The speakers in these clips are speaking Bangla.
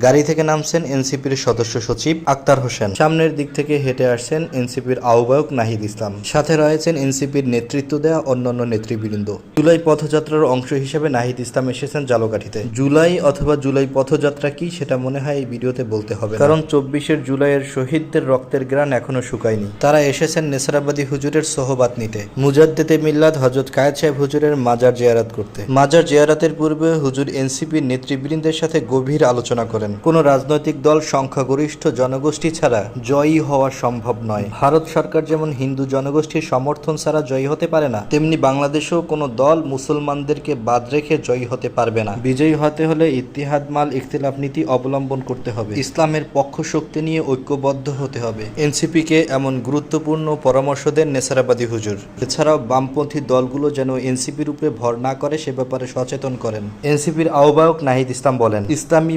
গাড়ি থেকে নামছেন এনসিপির সদস্য সচিব আক্তার হোসেন। সামনের দিক থেকে হেঁটে আসছেন এনসিপির আহ্বায়ক নাহিদ ইসলাম। সাথে রয়েছেন এনসিপির নেতৃত্ব দেওয়া অন্যান্য নেতৃবৃন্দ। জুলাই পথযাত্রার অংশ হিসেবে নাহিদ ইসলাম এসেছেন জালকাঠিতে। জুলাই অথবা জুলাই পথযাত্রা কি সেটা মনে হয় এই ভিডিওতে বলতে হবে কারণ চব্বিশের জুলাইয়ের শহীদদের রক্তের গ্রান এখনও শুকায়নি। তারা এসেছেন নেসারাবাদী হুজুরের সোহবাত নিতে। মুজাদ্দেতে মিল্লাদ হজরত কায়েদ সাহেব হুজুরের মাজার জিয়ারাত করতে। মাজার জিয়ারাতের পূর্বে হুজুর এনসিপির নেতৃবৃন্দের সাথে গভীর আলোচনা করেন। কোন রাজনৈতিক দল সংখ্যাগরিষ্ঠ জনগোষ্ঠী ছাড়া জয়ী হওয়া সম্ভব নয়। ভারত সরকার যেমন হিন্দু জনগোষ্ঠীর সমর্থন ছাড়া জয়ী হতে পারে না, তেমনি বাংলাদেশেও কোনো দল মুসলমানদেরকে বাদ রেখে জয়ী হতে পারবে না। বিজয়ী হতে হলে ইতিহাদ মাল, ইখতিলাফ নীতি অবলম্বন করতে হবে। ইসলামের পক্ষ শক্তি নিয়ে ঐক্যবদ্ধ হতে হবে। এনসিপি কে এমন গুরুত্বপূর্ণ পরামর্শ দেন নেসারাবাদী হুজুর। এছাড়াও বামপন্থী দলগুলো যেন এনসিপির উপরে ভর না করে সে ব্যাপারে সচেতন করেন। এনসিপির আহ্বায়ক নাহিদ ইসলাম বলেন, ইসলামী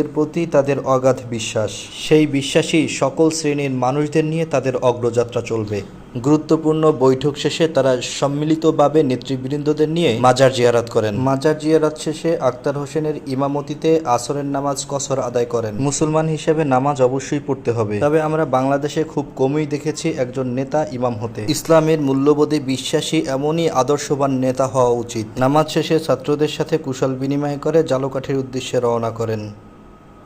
মূল্যবোধের প্রতি তাদের অগাধ বিশ্বাস। সেই বিশ্বাসী সকল শ্রেণির মানুষদের নিয়ে তাদের অগ্রযাত্রা চলবে। গুরুত্বপূর্ণ বৈঠক শেষে তারা সম্মিলিতভাবে নেতৃবৃন্দদের নিয়ে মাজার জিয়ারাত করেন। মাজার জিয়ারাত শেষে আক্তার হোসেনের ইমামতিতে আসরের নামাজ কসর আদায় করেন। মুসলমান হিসেবে নামাজ অবশ্যই পড়তে হবে। তবে আমরা বাংলাদেশে খুব কমই দেখেছি একজন নেতা ইমাম হতে। ইসলামের মূল্যবোধে বিশ্বাসী এমনই আদর্শবান নেতা হওয়া উচিত। নামাজ শেষে ছাত্রদের সাথে কুশল বিনিময় করে জালকাঠির উদ্দেশ্যে রওনা করেন।